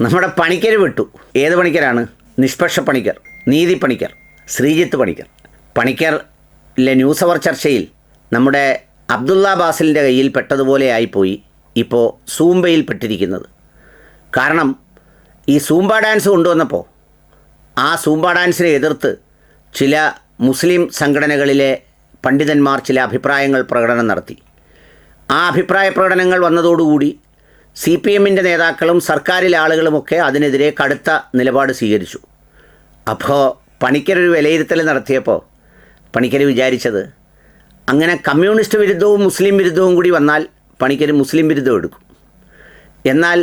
നമ്മുടെ പണിക്കർ വിട്ടു. ഏത് പണിക്കരാണ്? നിഷ്പക്ഷ പണിക്കർ നീതി പണിക്കർ ശ്രീജിത്ത് പണിക്കർ. പണിക്കറിലെ ന്യൂസ് അവർ ചർച്ചയിൽ നമ്മുടെ അബ്ദുള്ള ബാസിലിന്റെ കയ്യിൽ പെട്ടതുപോലെ ആയിപ്പോയി ഇപ്പോൾ സൂംബയിൽ പെട്ടിരിക്കുന്നത്. കാരണം ഈ സൂംബ ഡാൻസ് കൊണ്ടുവന്നപ്പോൾ ആ സൂംബ ഡാൻസിനെ എതിർത്ത് ചില മുസ്ലിം സംഘടനകളിലെ പണ്ഡിതന്മാർ ചില അഭിപ്രായങ്ങൾ പ്രകടനം നടത്തി. ആ അഭിപ്രായ പ്രകടനങ്ങൾ വന്നതോടുകൂടി സി പി എമ്മിന്റെ നേതാക്കളും സർക്കാരിലെ ആളുകളുമൊക്കെ അതിനെതിരെ കടുത്ത നിലപാട് സ്വീകരിച്ചു. അപ്പോൾ പണിക്കരൊരു വിലയിരുത്തൽ നടത്തിയപ്പോൾ പണിക്കർ വിചാരിച്ചത് അങ്ങനെ കമ്മ്യൂണിസ്റ്റ് വിരുദ്ധവും മുസ്ലിം വിരുദ്ധവും കൂടി വന്നാൽ പണിക്കർ മുസ്ലിം വിരുദ്ധം എടുക്കും. എന്നാൽ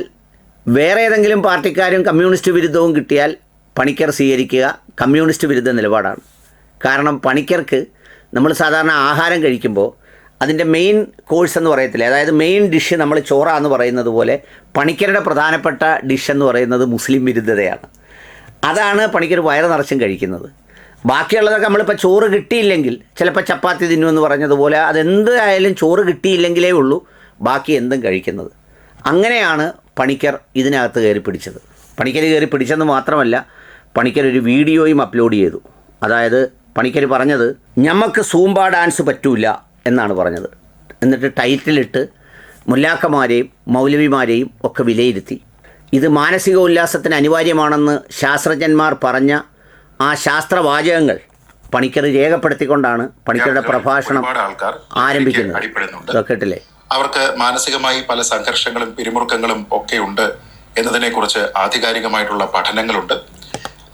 വേറെ ഏതെങ്കിലും പാർട്ടിക്കാരും കമ്മ്യൂണിസ്റ്റ് വിരുദ്ധവും കിട്ടിയാൽ പണിക്കർ സ്വീകരിക്കുക കമ്മ്യൂണിസ്റ്റ് വിരുദ്ധ നിലപാടാണ്. കാരണം പണിക്കർക്ക് നമ്മൾ സാധാരണ ആഹാരം കഴിക്കുമ്പോൾ അതിന്റെ മെയിൻ കോഴ്സ് എന്ന് പറയത്തില്ല. അതായത് മെയിൻ ഡിഷ് നമ്മൾ ചോറ എന്ന് പറയുന്നത് പോലെ പണിക്കരുടെ പ്രധാനപ്പെട്ട ഡിഷ് എന്ന് പറയുന്നത് മുസ്ലിം വിരുദ്ധതയാണ്. അതാണ് പണിക്കർ വയറ് നിറച്ചും കഴിക്കുന്നത്. ബാക്കിയുള്ളതൊക്കെ നമ്മളിപ്പോൾ ചോറ് കിട്ടിയില്ലെങ്കിൽ ചിലപ്പോൾ ചപ്പാത്തി തിന്നുമെന്ന് പറഞ്ഞതുപോലെ അതെന്ത് ആയാലും ചോറ് കിട്ടിയില്ലെങ്കിലേ ഉള്ളൂ ബാക്കി എന്തും കഴിക്കുന്നത്. അങ്ങനെയാണ് പണിക്കർ ഇതിനകത്ത് കയറി പിടിച്ചത്. പണിക്കർ കയറി പിടിച്ചെന്ന് മാത്രമല്ല പണിക്കർ ഒരു വീഡിയോയും അപ്ലോഡ് ചെയ്തു. അതായത് പണിക്കർ പറഞ്ഞത് ഞമ്മക്ക് സൂംബ ഡാൻസ് പറ്റൂല എന്നാണ് പറഞ്ഞത്. എന്നിട്ട് ടൈറ്റിലിട്ട് മുല്ലാക്കമാരെയും മൗലവിമാരെയും ഒക്കെ വിലയിരുത്തി. ഇത് മാനസിക ഉല്ലാസത്തിന് അനിവാര്യമാണെന്ന് ശാസ്ത്രജ്ഞന്മാർ പറഞ്ഞ ആ ശാസ്ത്രവാചകങ്ങൾ പണിക്കർ രേഖപ്പെടുത്തിക്കൊണ്ടാണ് പണിക്കരുടെ പ്രഭാഷണം ആരംഭിക്കുന്നത്. കേട്ടില്ലേ? അവർക്ക് മാനസികമായി പല സംഘർഷങ്ങളും പിരിമുറുക്കങ്ങളും ഒക്കെ ഉണ്ട് എന്നതിനെക്കുറിച്ച് ആധികാരികമായിട്ടുള്ള പഠനങ്ങളുണ്ട്.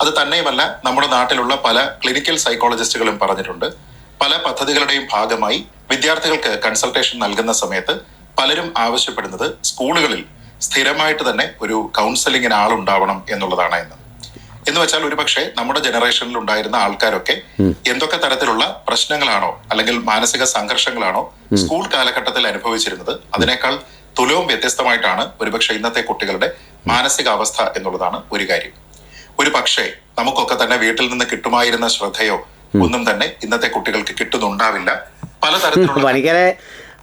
അത് തന്നെയുമല്ല നമ്മുടെ നാട്ടിലുള്ള പല ക്ലിനിക്കൽ സൈക്കോളജിസ്റ്റുകളും പറഞ്ഞിട്ടുണ്ട്. പല പദ്ധതികളുടെയും ഭാഗമായി വിദ്യാർത്ഥികൾക്ക് കൺസൾട്ടേഷൻ നൽകുന്ന സമയത്ത് പലരും ആവശ്യപ്പെടുന്നത് സ്കൂളുകളിൽ സ്ഥിരമായിട്ട് തന്നെ ഒരു കൗൺസിലിങ്ങിന് ആളുണ്ടാവണം എന്നുള്ളതാണ് എന്ന്. എന്ന് വെച്ചാൽ ഒരുപക്ഷെ നമ്മുടെ ജനറേഷനിൽ ഉണ്ടായിരുന്ന ആൾക്കാരൊക്കെ എന്തൊക്കെ തരത്തിലുള്ള പ്രശ്നങ്ങളാണോ അല്ലെങ്കിൽ മാനസിക സംഘർഷങ്ങളാണോ സ്കൂൾ കാലഘട്ടത്തിൽ അനുഭവിച്ചിരുന്നത് അതിനേക്കാൾ തുലവും വ്യത്യസ്തമായിട്ടാണ് ഒരുപക്ഷെ ഇന്നത്തെ കുട്ടികളുടെ മാനസികാവസ്ഥ എന്നുള്ളതാണ് ഒരു കാര്യം. ഒരു പക്ഷേ നമുക്കൊക്കെ തന്നെ വീട്ടിൽ നിന്ന് കിട്ടുമായിരുന്ന ശ്രദ്ധയോ ഒന്നും തന്നെ ഇന്നത്തെ കുട്ടികൾക്ക് കിട്ടുന്നുണ്ടാവില്ല. പണിക്കരെ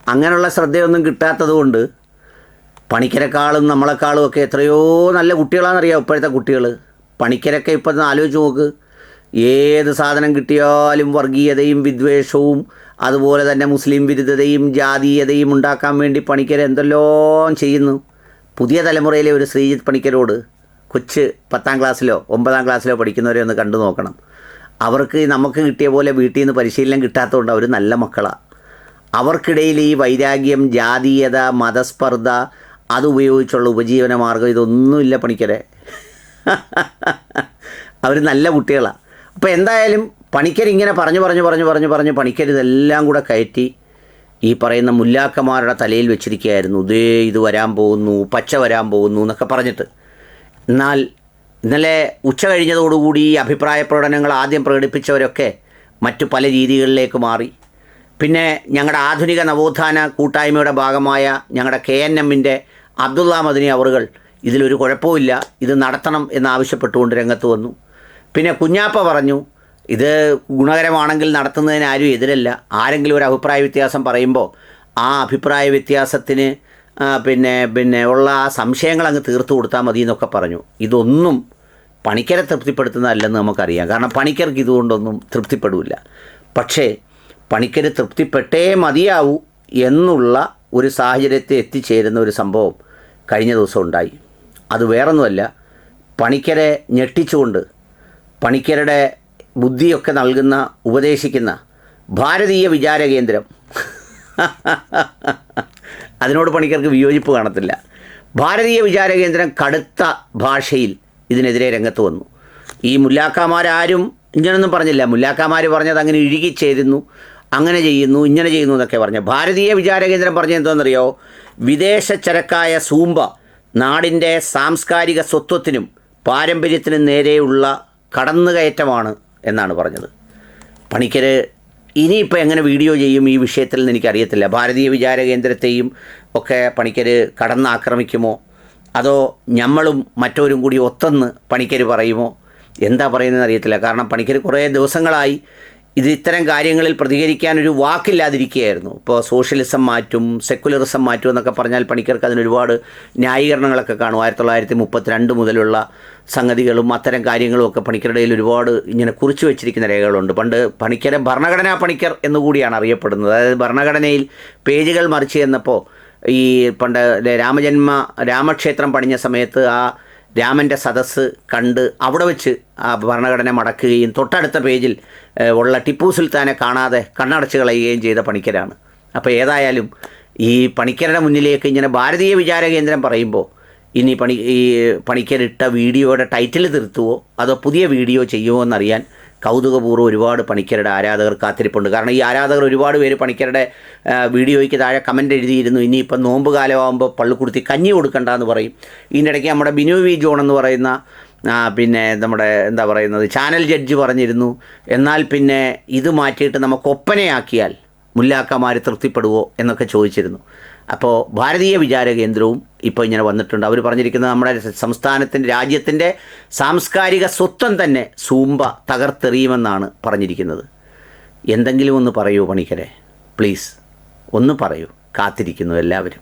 അങ്ങനെയുള്ള ശ്രദ്ധയൊന്നും കിട്ടാത്തത് കൊണ്ട് പണിക്കരെക്കാളും നമ്മളെക്കാളും ഒക്കെ എത്രയോ നല്ല കുട്ടികളാണെന്നറിയാം ഇപ്പോഴത്തെ കുട്ടികൾ പണിക്കരൊക്കെ ഇപ്പം ആലോചിച്ച് നോക്ക്. ഏത് സാധനം കിട്ടിയാലും വർഗീയതയും വിദ്വേഷവും അതുപോലെ തന്നെ മുസ്ലിം വിരുദ്ധതയും ജാതീയതയും ഉണ്ടാക്കാൻ വേണ്ടി പണിക്കർ എന്തെല്ലാം ചെയ്യുന്നു. പുതിയ തലമുറയിലെ ഒരു ശ്രീജിത്ത് പണിക്കരോട് കൊച്ച് പത്താം ക്ലാസ്സിലോ ഒമ്പതാം ക്ലാസ്സിലോ പഠിക്കുന്നവരെ ഒന്ന് കണ്ടു നോക്കണം. അവർക്ക് നമുക്ക് കിട്ടിയ പോലെ വീട്ടിൽ നിന്ന് പരിശീലനം കിട്ടാത്തതുകൊണ്ട് അവർ നല്ല മക്കളാണ് അവർക്കിടയിൽ ഈ വൈരാഗ്യം ജാതീയത മതസ്പർദ്ധ അതുപയോഗിച്ചുള്ള ഉപജീവന മാർഗം ഇതൊന്നുമില്ല പണിക്കരെ. അവർ നല്ല കുട്ടികളാണ് അപ്പോൾ എന്തായാലും പണിക്കർ ഇങ്ങനെ പറഞ്ഞു പറഞ്ഞു പറഞ്ഞു പറഞ്ഞു പറഞ്ഞ് പണിക്കർ ഇതെല്ലാം കൂടെ കയറ്റി ഈ പറയുന്ന മുല്ലാക്കന്മാരുടെ തലയിൽ വെച്ചിരിക്കുകയായിരുന്നു. ഇതേ ഇത് വരാൻ പോകുന്നു പച്ച വരാൻ പോകുന്നു എന്നൊക്കെ പറഞ്ഞിട്ട്. എന്നാൽ ഇന്നലെ ഉച്ച കഴിഞ്ഞതോടുകൂടി ഈ അഭിപ്രായ പ്രകടനങ്ങൾ ആദ്യം പ്രകടിപ്പിച്ചവരൊക്കെ മറ്റു പല രീതികളിലേക്ക് മാറി. പിന്നെ ഞങ്ങളുടെ ആധുനിക നവോത്ഥാന കൂട്ടായ്മയുടെ ഭാഗമായ ഞങ്ങളുടെ കെ എൻ എമ്മിന്റെ അബ്ദുള്ള മദിനി അവറുകൾ ഇതിലൊരു കുഴപ്പമില്ല ഇത് നടത്തണം എന്നാവശ്യപ്പെട്ടുകൊണ്ട് രംഗത്ത് വന്നു. പിന്നെ കുഞ്ഞാപ്പ പറഞ്ഞു ഇത് ഗുണകരമാണെങ്കിൽ നടത്തുന്നതിന് ആരും എതിരല്ല. ആരെങ്കിലും ഒരു അഭിപ്രായ വ്യത്യാസം പറയുമ്പോൾ ആ അഭിപ്രായ വ്യത്യാസത്തിന് പിന്നെ പിന്നെ ഉള്ള സംശയങ്ങൾ അങ്ങ് തീർത്തു കൊടുത്താൽ മതി എന്നൊക്കെ പറഞ്ഞു. ഇതൊന്നും പണിക്കരെ തൃപ്തിപ്പെടുത്തുന്നതല്ലെന്ന് നമുക്കറിയാം. കാരണം പണിക്കർക്ക് ഇതുകൊണ്ടൊന്നും തൃപ്തിപ്പെടില്ല പക്ഷേ പണിക്കര് തൃപ്തിപ്പെട്ടേ മതിയാവൂ എന്നുള്ള ഒരു സാഹചര്യത്തെ എത്തിച്ചേരുന്ന ഒരു സംഭവം കഴിഞ്ഞ ദിവസം ഉണ്ടായി. അത് വേറൊന്നുമല്ല. പണിക്കരെ ഞെട്ടിച്ചുകൊണ്ട് പണിക്കരുടെ ബുദ്ധിയൊക്കെ നൽകുന്ന ഉപദേശിക്കുന്ന ഭാരതീയ വിചാര കേന്ദ്രം അതിനോട് പണിക്കർക്ക് വിയോജിപ്പ് കാണത്തില്ല. ഭാരതീയ വിചാര കേന്ദ്രം കടുത്ത ഭാഷയിൽ ഇതിനെതിരെ രംഗത്ത് വന്നു. ഈ മുല്ലാക്കാമാരാരും ഇങ്ങനൊന്നും പറഞ്ഞില്ല. മുല്ലാക്കാമാർ പറഞ്ഞത് അങ്ങനെ ഇഴുകി ഇഴുകിച്ചേരുന്നു അങ്ങനെ ചെയ്യുന്നു ഇങ്ങനെ ചെയ്യുന്നു എന്നൊക്കെ പറഞ്ഞു. ഭാരതീയ വിചാര കേന്ദ്രം പറഞ്ഞത് എന്താണെന്നറിയോ? വിദേശ ചരക്കായ സൂമ്പ നാടിന്റെ സാംസ്കാരിക സ്വത്വത്തിനും പാരമ്പര്യത്തിനും നേരെയുള്ള കടന്നുകയറ്റമാണ് എന്നാണ് പറഞ്ഞത്. പണിക്കർ ഇനിയിപ്പോൾ എങ്ങനെ വീഡിയോ ചെയ്യും ഈ വിഷയത്തിൽ നിന്ന് എനിക്കറിയത്തില്ല. ഭാരതീയ വിചാര കേന്ദ്രത്തെയും ഒക്കെ പണിക്കർ കടന്നാക്രമിക്കുമോ? അതോ ഞമ്മളും മറ്റവരും കൂടി ഒത്തെന്ന് പണിക്കർ പറയുമോ? എന്താ പറയുന്നതെന്ന് അറിയത്തില്ല. കാരണം പണിക്കർ കുറേ ദിവസങ്ങളായി ഇത് ഇത്തരം കാര്യങ്ങളിൽ പ്രതികരിക്കാൻ ഒരു വാക്കില്ലാതിരിക്കുകയായിരുന്നു. ഇപ്പോൾ സോഷ്യലിസം മാറ്റും സെക്കുലറിസം മാറ്റും എന്നൊക്കെ പറഞ്ഞാൽ പണിക്കർക്ക് അതിനൊരുപാട് ന്യായീകരണങ്ങളൊക്കെ കാണും. ആയിരത്തി തൊള്ളായിരത്തി മുപ്പത്തിരണ്ട് മുതലുള്ള സംഗതികളും അത്തരം കാര്യങ്ങളും ഒക്കെ പണിക്കരുടെ ഒരുപാട് ഇങ്ങനെ കുറിച്ചു വെച്ചിരിക്കുന്ന രേഖകളുണ്ട്. പണ്ട് പണിക്കരെ ഭരണഘടനാ പണിക്കർ എന്നുകൂടിയാണ് അറിയപ്പെടുന്നത്. അതായത് ഭരണഘടനയിൽ പേജുകൾ മറിച്ച് ചെന്നപ്പോൾ ഈ പണ്ട് രാമജന്മ രാമക്ഷേത്രം പണിഞ്ഞ സമയത്ത് ആ രാമന്റെ സദസ്സ് കണ്ട് അവിടെ വെച്ച് ആ ഭരണഘടന മടക്കുകയും തൊട്ടടുത്ത പേജിൽ ഉള്ള ടിപ്പു സുൽത്താനെ കാണാതെ കണ്ണടച്ച് കളയുകയും ചെയ്ത പണിക്കരാണ്. അപ്പോൾ ഏതായാലും ഈ പണിക്കരുടെ മുന്നിലേക്ക് ഇങ്ങനെ ഭാരതീയ വിചാര കേന്ദ്രം പറയുമ്പോൾ ഇനി പണി ഈ പണിക്കരിട്ട വീഡിയോയുടെ ടൈറ്റിൽ തിരുത്തുവോ അതോ പുതിയ വീഡിയോ ചെയ്യുമോ എന്നറിയാൻ കൗതുകപൂർവം ഒരുപാട് പണിക്കരുടെ ആരാധകർ കാത്തിരിപ്പുണ്ട്. കാരണം ഈ ആരാധകർ ഒരുപാട് പേര് പണിക്കരുടെ വീഡിയോയ്ക്ക് താഴെ കമന്റ് എഴുതിയിരുന്നു. ഇനിയിപ്പം നോമ്പ് കാലമാകുമ്പോൾ പള്ളിക്കുടുത്തി കഞ്ഞി കൊടുക്കണ്ട എന്ന് പറയും. ഇതിനിടയ്ക്ക് നമ്മുടെ ബിനു വി ജോൺ എന്ന് പറയുന്ന പിന്നെ നമ്മുടെ എന്താ പറയുന്നത് ചാനൽ ജഡ്ജ് പറഞ്ഞിരുന്നു. എന്നാൽ പിന്നെ ഇത് മാറ്റിയിട്ട് നമുക്ക് ഒപ്പനയാക്കിയാൽ മുല്ലാക്കമാർ തൃപ്തിപ്പെടുവോ എന്നൊക്കെ ചോദിച്ചിരുന്നു. അപ്പോൾ ഭാരതീയ വിചാര കേന്ദ്രവും ഇപ്പോൾ ഇങ്ങനെ വന്നിട്ടുണ്ട്. അവർ പറഞ്ഞിരിക്കുന്നത് നമ്മുടെ സംസ്ഥാനത്തിന്റെ രാജ്യത്തിന്റെ സാംസ്കാരിക സ്വത്വം തന്നെ സൂമ്പ തകർത്തെറിയുമെന്നാണ് പറഞ്ഞിരിക്കുന്നത്. എന്തെങ്കിലും ഒന്ന് പറയൂ പണിക്കരെ. പ്ലീസ്. ഒന്ന് പറയൂ. കാത്തിരിക്കുന്നു എല്ലാവരും.